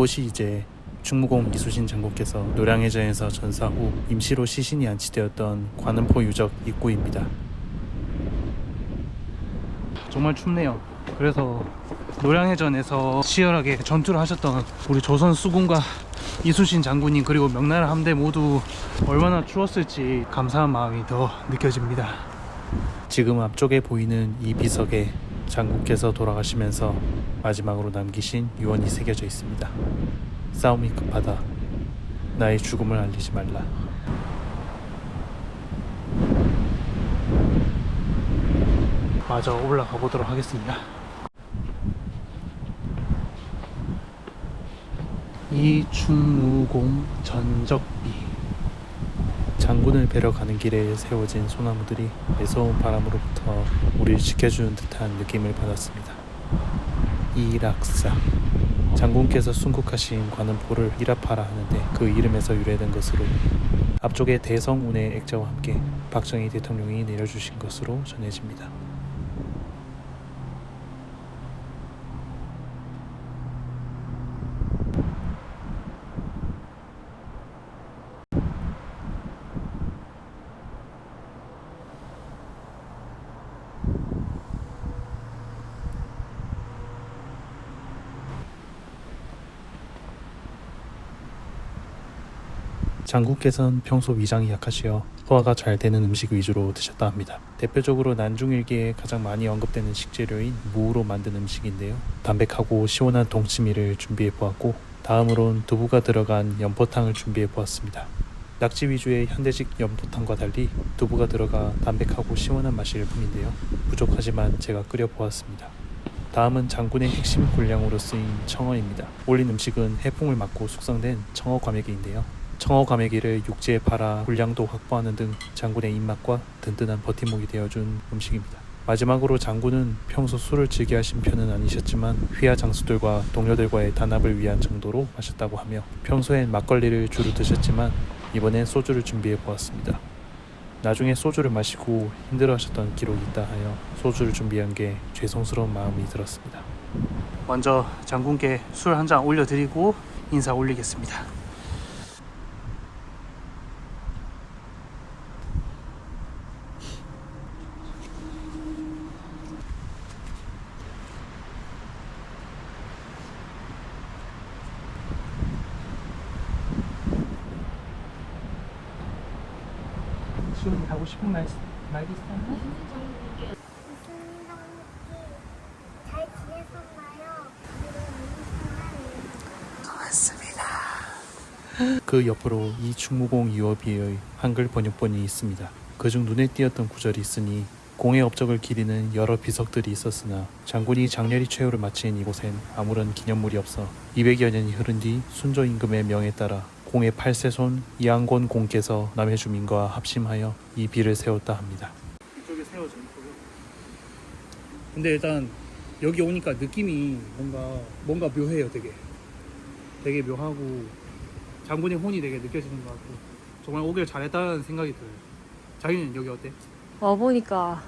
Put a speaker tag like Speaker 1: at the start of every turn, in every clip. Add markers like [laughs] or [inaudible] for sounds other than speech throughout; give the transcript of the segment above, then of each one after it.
Speaker 1: 이곳이 이제 충무공 이수신 장군께서 노량해전에서 전사 후 임시로 시신이 안치되었던 관음포 유적 입구입니다. 정말 춥네요. 그래서 노량해전에서 치열하게 전투를 하셨던 우리 조선 수군과 이수신 장군님 그리고 명나라 함대 모두 얼마나 추웠을지 감사한 마음이 더 느껴집니다. 지금 앞쪽에 보이는 이 비석에 장군께서 돌아가시면서 마지막으로 남기신 유언이 새겨져 있습니다. 싸움이 급하다. 나의 죽음을 알리지 말라. 마저 올라가 보도록 하겠습니다. 이충무공 전적비 장군을 뵈러 가는 길에 세워진 소나무들이 매서운 바람으로부터 우리를 지켜주는 듯한 느낌을 받았습니다. 이락사 장군께서 순국하신 관음포를 이라파라 하는데 그 이름에서 유래된 것으로 앞쪽에 대성운의 액자와 함께 박정희 대통령이 내려주신 것으로 전해집니다. 장군께서는 평소 위장이 약하시어 소화가 잘 되는 음식 위주로 드셨다 합니다. 대표적으로 난중일기에 가장 많이 언급되는 식재료인 무로 만든 음식인데요. 담백하고 시원한 동치미를 준비해 보았고 다음으론 두부가 들어간 연포탕을 준비해 보았습니다. 낙지 위주의 현대식 연포탕과 달리 두부가 들어가 담백하고 시원한 맛일 뿐인데요. 부족하지만 제가 끓여 보았습니다. 다음은 장군의 핵심 군량으로 쓰인 청어입니다. 올린 음식은 해풍을 맞고 숙성된 청어 과메기인데요. 청어 과메기를 육지에 팔아 분량도 확보하는 등 장군의 입맛과 든든한 버팀목이 되어준 음식입니다. 마지막으로 장군은 평소 술을 즐겨 하신 편은 아니셨지만 휘하 장수들과 동료들과의 단합을 위한 정도로 마셨다고 하며 평소엔 막걸리를 주로 드셨지만 이번엔 소주를 준비해 보았습니다. 나중에 소주를 마시고 힘들어하셨던 기록이 있다 하여 소주를 준비한 게 죄송스러운 마음이 들었습니다. 먼저 장군께 술 한 잔 올려드리고 인사 올리겠습니다. 지금 하고 싶은 말, 말 있어요?
Speaker 2: 잘 지냈었나요?
Speaker 1: 그 옆으로 이 충무공 유어비의 한글 번역본이 있습니다. 그중 눈에 띄었던 구절이 있으니 공의 업적을 기리는 여러 비석들이 있었으나 장군이 장렬히 최후를 마친 이곳엔 아무런 기념물이 없어 200여 년이 흐른 뒤 순조 임금의 명에 따라 공의 8세손 이양곤 공께서 남해 주민과 합심하여 이 비를 세웠다 합니다. 이쪽에 세워져 있고요. 근데 일단 여기 오니까 느낌이 뭔가 뭔가 묘해요, 되게. 되게 묘하고 장군의 혼이 되게 느껴지는 것 같고 정말 오길 잘했다는 생각이 들어요. 자기는 여기 어때?
Speaker 3: 와 보니까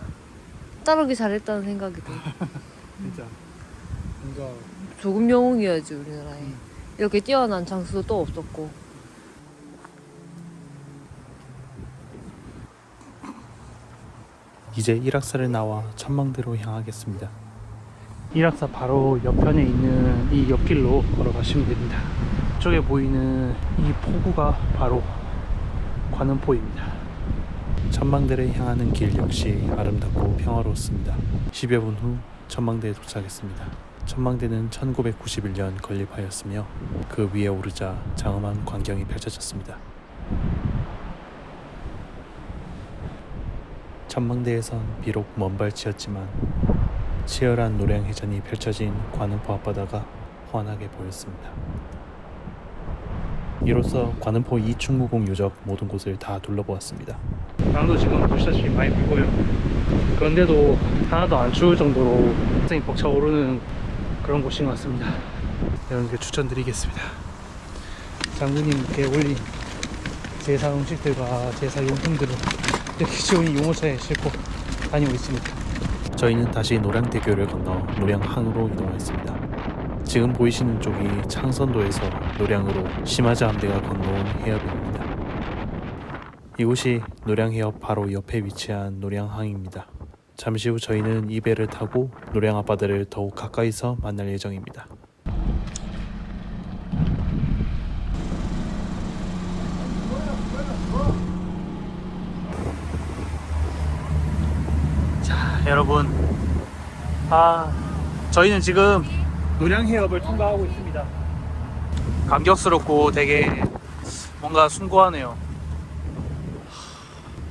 Speaker 3: 따르기 잘했다는 생각이 들어. [laughs]
Speaker 1: 진짜 뭔가
Speaker 3: 조금 영웅이어야지 우리나라에.
Speaker 1: 음.
Speaker 3: 이렇게 뛰어난 장수도 또 없었고.
Speaker 1: 이제 일악사를 나와 천망대로 향하겠습니다. 일악사 바로 옆편에 있는 이 옆길로 걸어가시면 됩니다. 이쪽에 보이는 이 포구가 바로 관음포입니다. 천망대를 향하는 길 역시 아름답고 평화로웠습니다. 10여 분 후 천망대에 도착했습니다. 천망대는 1991년 건립하였으며 그 위에 오르자 장엄한 광경이 펼쳐졌습니다. 천망대에선 비록 먼 발치였지만 치열한 노량 해전이 펼쳐진 관음포 앞바다가 환하게 보였습니다. 이로써 관음포 이충무공 유적 모든 곳을 다 둘러보았습니다. 바람도 지금 보시다시피 많이 불고요. 그런데도 하나도 안 추울 정도로 굉장히 벅차오르는 그런 곳인 것 같습니다. 여러분께 추천드리겠습니다. 장군님께 올린 제사 음식들과 제사 용품들을 이렇게 지원이 유모차에 싣고 다니고 있습니다. 저희는 다시 노량대교를 건너 노량항으로 이동했습니다. 지금 보이시는 쪽이 창선도에서 노량으로 심화자 함대가 건너온 해협입니다. 이곳이 노량 해협 바로 옆에 위치한 노량항입니다. 잠시 후 저희는 이 배를 타고 노량 앞바다를 더욱 가까이서 만날 예정입니다. 여러분. 아, 저희는 지금 노량 해협을 통과하고 있습니다. 감격스럽고 되게 뭔가 숭고하네요.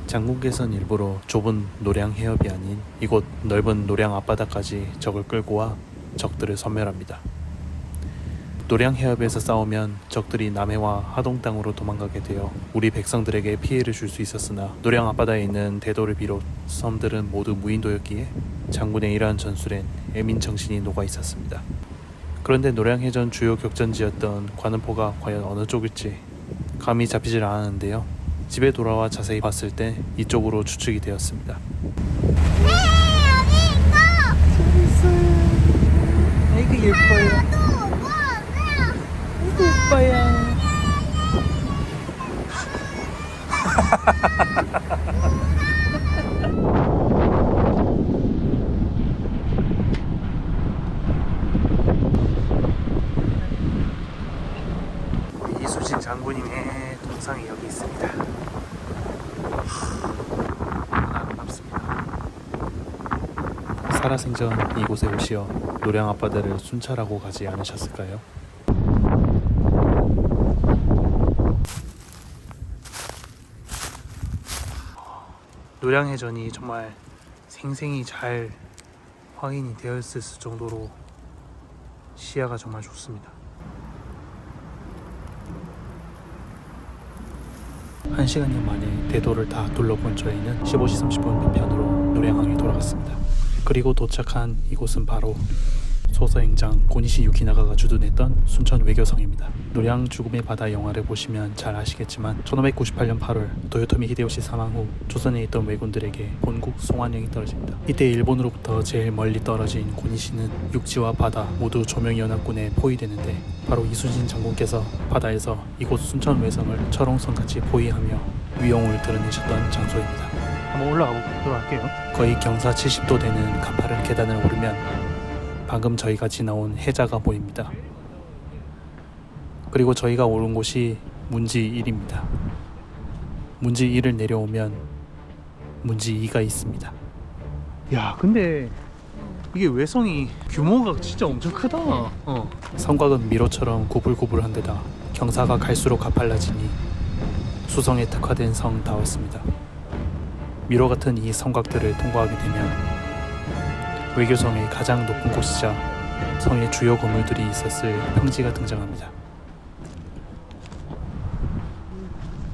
Speaker 1: 장군께서는 일부러 좁은 노량 해협이 아닌 이곳 넓은 노량 앞바다까지 적을 끌고 와 적들을 섬멸합니다. 노량 해협에서 싸우면 적들이 남해와 하동 땅으로 도망가게 되어 우리 백성들에게 피해를 줄 수 있었으나 노량 앞바다에 있는 대도를 비롯 섬들은 모두 무인도였기에 장군의 이러한 전술엔 애민 정신이 녹아 있었습니다. 그런데 노량해전 주요 격전지였던 관음포가 과연 어느 쪽일지 감이 잡히질 않았는데요. 집에 돌아와 자세히 봤을 때 이쪽으로 추측이 되었습니다. 아이고 예뻐요. 아이고 오빠야. [laughs] 이수진 장군님의 동상이 여기 있습니다. 아름답습니다. 살아생전 이곳에 오시어 노량 앞바다를 순찰하고 가지 않으셨을까요? 노량해전이 정말 생생히 잘 확인이 되어 있을 정도로 시야가 정말 좋습니다. 1시간여 만에 대도를 다 둘러본 저희는 15시 30분 편으로 노량항에 돌아갔습니다. 그리고 도착한 이곳은 바로 소서행장 고니시 유키나가가 주둔했던 순천 외교성입니다. 노량 죽음의 바다 영화를 보시면 잘 아시겠지만 1598년 8월 도요토미 히데요시 사망 후 조선에 있던 왜군들에게 본국 송환령이 떨어집니다. 이때 일본으로부터 제일 멀리 떨어진 고니시는 육지와 바다 모두 조명연합군에 포위되는데 바로 이순신 장군께서 바다에서 이곳 순천 외성을 철옹성같이 포위하며 위용을 드러내셨던 장소입니다. 한번 올라가 보도록 할게요. 거의 경사 70도 되는 가파른 계단을 오르면 방금 저희가 지나온 해자가 보입니다. 그리고 저희가 오른 곳이 문지 1입니다. 문지 1을 내려오면 문지 2가 있습니다. 야, 근데 이게 외성이 규모가 진짜 엄청 크다. 어. 성곽은 미로처럼 구불구불한 데다 경사가 갈수록 가팔라지니 수성에 특화된 성다웠습니다. 미로 같은 이 성곽들을 통과하게 되면 외교성의 가장 높은 곳이자 성의 주요 건물들이 있었을 평지가 등장합니다.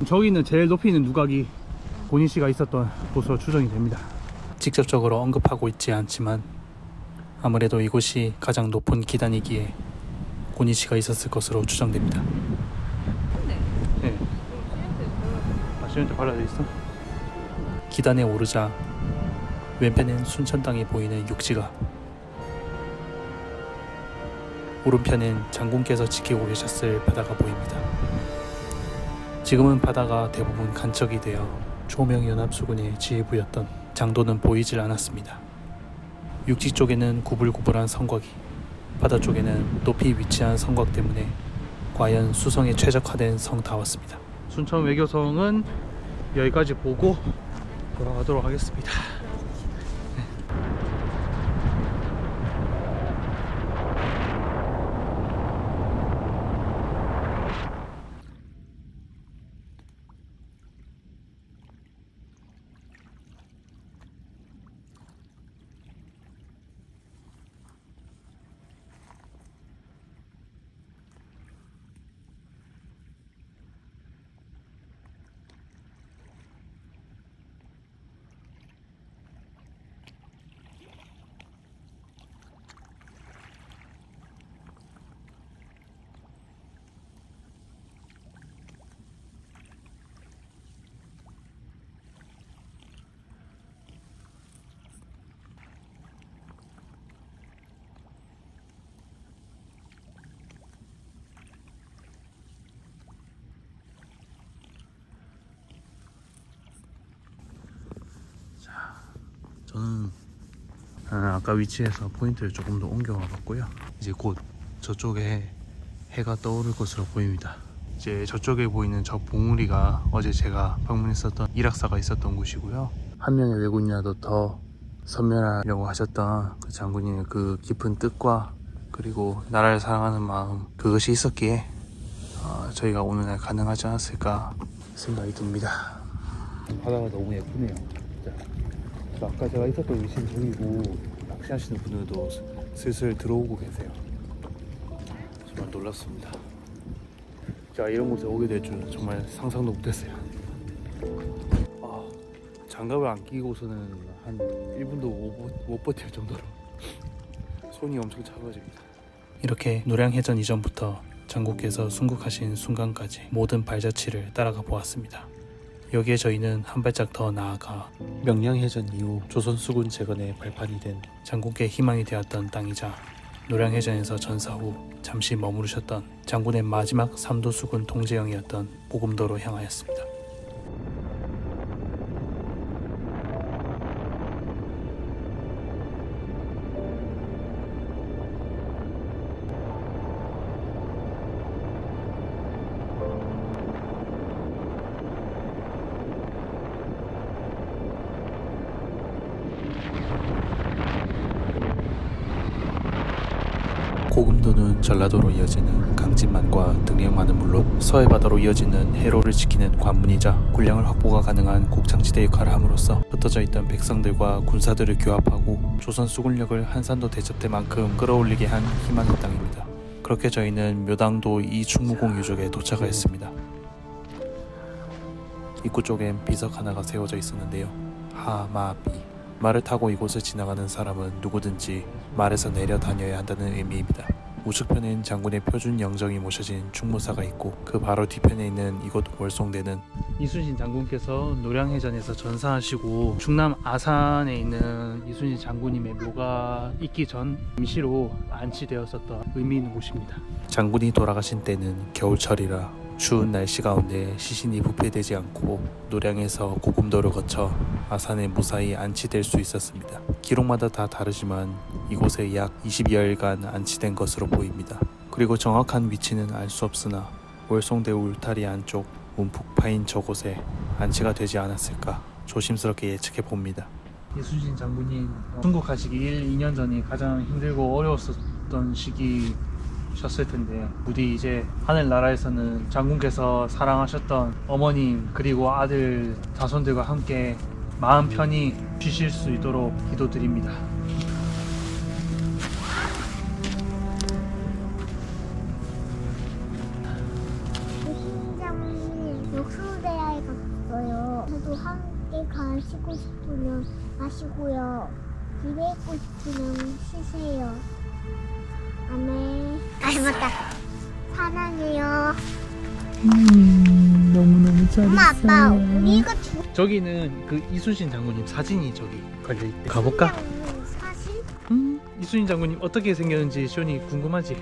Speaker 1: 저기는 제일 높이 있는 누각이 고니 씨가 있었던 곳으로 추정이 됩니다. 직접적으로 언급하고 있지 않지만 아무래도 이곳이 가장 높은 기단이기에 고니 씨가 있었을 것으로 추정됩니다. 네. 아, 시멘트 발라져 있어? 기단에 오르자 왼편엔 순천 땅이 보이는 육지가 오른편엔 장군께서 지키고 계셨을 바다가 보입니다. 지금은 바다가 대부분 간척이 되어 조명연합수군의 지휘부였던 장도는 보이질 않았습니다. 육지 쪽에는 구불구불한 성곽이, 바다 쪽에는 높이 위치한 성곽 때문에 과연 수성에 최적화된 성다웠습니다. 순천 외교성은 여기까지 보고 돌아가도록 하겠습니다. 아까 위치에서 포인트를 조금 더 옮겨와 봤고요. 이제 곧 저쪽에 해가 떠오를 것으로 보입니다. 이제 저쪽에 보이는 저 봉우리가 어제 제가 방문했었던 일학사가 있었던 곳이고요. 한 명의 외국인이라도 더 선멸하려고 하셨던 그 장군님의 그 깊은 뜻과 그리고 나라를 사랑하는 마음 그것이 있었기에 어, 저희가 오늘날 가능하지 않았을까 생각이 듭니다. 바다가 너무 예쁘네요. 아까 제가 있었던 위치는 저기고 낚시하시는 분들도 슬슬 들어오고 계세요. 정말 놀랐습니다. 제가 이런 곳에 오게 될 줄은 정말 상상도 못했어요. 아, 장갑을 안 끼고서는 한 1분도 못, 못 버틸 정도로 손이 엄청 차가워집니다. 이렇게 노량해전 이전부터 장국께서 순국하신 순간까지 모든 발자취를 따라가 보았습니다. 여기에 저희는 한 발짝 더 나아가 명량해전 이후 조선 수군 재건의 발판이 된 장군의 희망이 되었던 땅이자 노량해전에서 전사 후 잠시 머무르셨던 장군의 마지막 삼도 수군 통제영이었던 보금도로 향하였습니다. 전라도로 이어지는 강진만과 등량만은 물론 서해 바다로 이어지는 해로를 지키는 관문이자 군량을 확보가 가능한 곡창지대 역할을 함으로써 흩어져 있던 백성들과 군사들을 교합하고 조선 수군력을 한산도 대첩대 만큼 끌어올리게 한 희망의 땅입니다. 그렇게 저희는 묘당도 이충무공 유적에 도착하였습니다. 입구 쪽엔 비석 하나가 세워져 있었는데요. 하마비 말을 타고 이곳을 지나가는 사람은 누구든지 말에서 내려 다녀야 한다는 의미입니다. 우측편엔 장군의 표준 영정이 모셔진 충무사가 있고 그 바로 뒤편에 있는 이곳 월송대는 이순신 장군께서 노량해전에서 전사하시고 충남 아산에 있는 이순신 장군님의 묘가 있기 전 임시로 안치되었었던 의미 있는 곳입니다. 장군이 돌아가신 때는 겨울철이라 추운 날씨 가운데 시신이 부패되지 않고 노량에서 고금도를 거쳐 아산에 무사히 안치될 수 있었습니다. 기록마다 다 다르지만 이곳에 약 20여일간 안치된 것으로 보입니다. 그리고 정확한 위치는 알 수 없으나 월송대 울타리 안쪽 움푹 파인 저곳에 안치가 되지 않았을까 조심스럽게 예측해 봅니다. 이순신 장군님 순국하시기 1, 2년 전이 가장 힘들고 어려웠었던 시기 셨을 텐데 부디 이제 하늘나라에서는 장군께서 사랑하셨던 어머님 그리고 아들 자손들과 함께 마음 편히 쉬실 수 있도록 기도드립니다.
Speaker 2: 아빠 우리 이거 주
Speaker 1: 저기는 그 이순신 장군님 사진이 저기 걸려 있대. 가볼까?
Speaker 2: 사실?
Speaker 1: 음, 이순신 장군님 어떻게 생겼는지 시온이 궁금하지?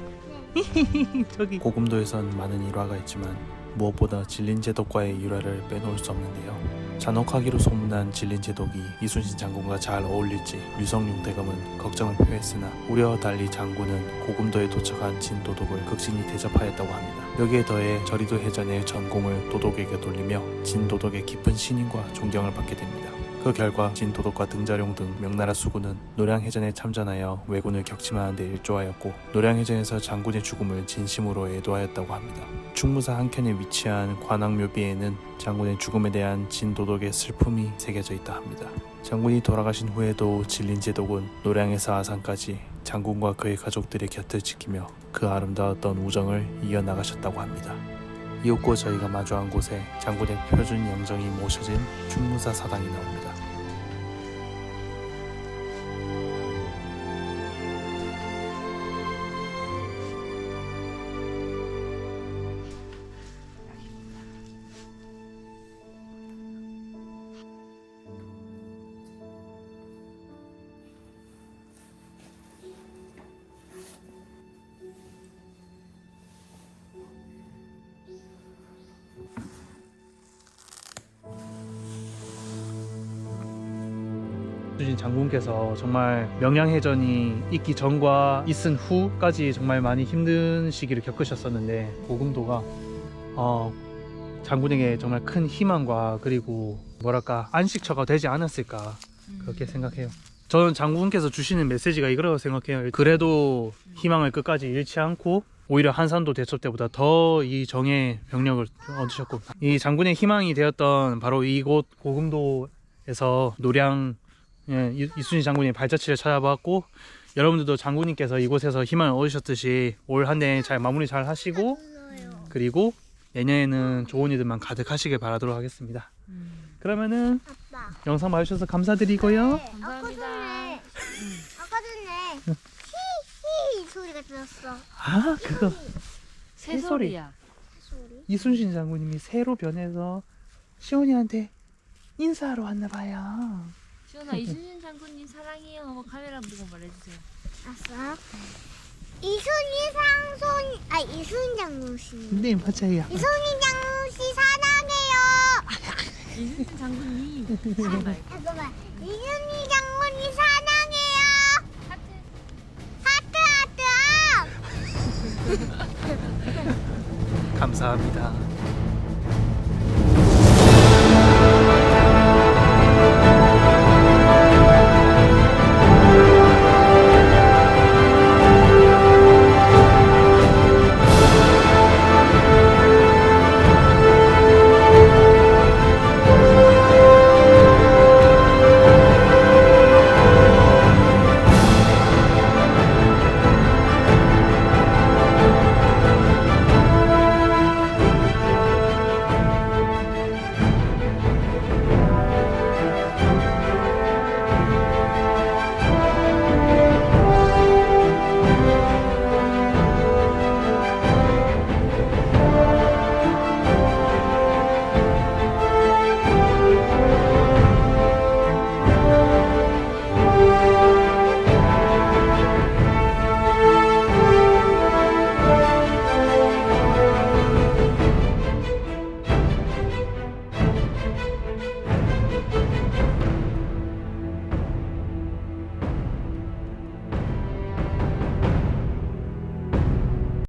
Speaker 2: 네. [laughs]
Speaker 1: 저기 고금도에선 많은 일화가 있지만 무엇보다 진린제독과의 일화를 빼놓을 수 없는데요. 잔혹하기로 소문난 진린 제독이 이순신 장군과 잘 어울릴지 류성룡 대감은 걱정을 표했으나 우려와 달리 장군은 고금도에 도착한 진도독을 극진히 대접하였다고 합니다. 여기에 더해 저리도 해전의 전공을 도독에게 돌리며 진도독의 깊은 신임과 존경을 받게 됩니다. 그 결과 진도독과 등자룡 등 명나라 수군은 노량해전에 참전하여 왜군을 격침하는 데 일조하였고 노량해전에서 장군의 죽음을 진심으로 애도하였다고 합니다. 충무사 한켠에 위치한 관악묘비에는 장군의 죽음에 대한 진도독의 슬픔이 새겨져 있다 합니다. 장군이 돌아가신 후에도 진린제독은 노량에서 아산까지 장군과 그의 가족들의 곁을 지키며 그 아름다웠던 우정을 이어나가셨다고 합니다. 이윽고 저희가 마주한 곳에 장군의 표준 영정이 모셔진 충무사 사당이 나옵니다. 이수진 장군께서 정말 명량해전이 있기 전과 있은 후까지 정말 많이 힘든 시기를 겪으셨었는데 고금도가 어, 장군에게 정말 큰 희망과 그리고 뭐랄까 안식처가 되지 않았을까 그렇게 생각해요. 저는 장군께서 주시는 메시지가 이거라고 생각해요. 그래도 희망을 끝까지 잃지 않고 오히려 한산도 대첩 때보다 더 이 정의 병력을 얻으셨고 이 장군의 희망이 되었던 바로 이곳 고금도에서 노량 예, 이- 이순신 장군이 발자취를 찾아봤고 여러분들도 장군님께서 이곳에서 희망을 얻으셨듯이 올 한 해 잘 마무리 잘 하시고 그리고 내년에는 좋은 일들만 가득하시길 바라도록 하겠습니다. 그러면은
Speaker 2: 아빠.
Speaker 1: 영상 봐주셔서 감사드리고요.
Speaker 2: 네, 아까
Speaker 3: 감사합니다.
Speaker 2: 전에 아까 전에 히히 소리가 들었어.
Speaker 1: 아 그거
Speaker 3: 새소리야.
Speaker 2: 소리?
Speaker 1: 이순신 장군님이 새로 변해서 시온이한테 인사하러 왔나 봐요.
Speaker 3: 시원아 이순신 장군님 사랑해요. 뭐 카메라 보고 말해주세요.
Speaker 2: 아싸. 이순이 상손 아 이순 장군 씨.
Speaker 1: 네 맞아요.
Speaker 2: 이순이 장군 씨 사랑해요.
Speaker 3: 이순신 장군님. 제발.
Speaker 2: 잠깐만. 이순이 장군이 사랑해요.
Speaker 3: 하트.
Speaker 2: 하트 하트 아!
Speaker 1: 감사합니다.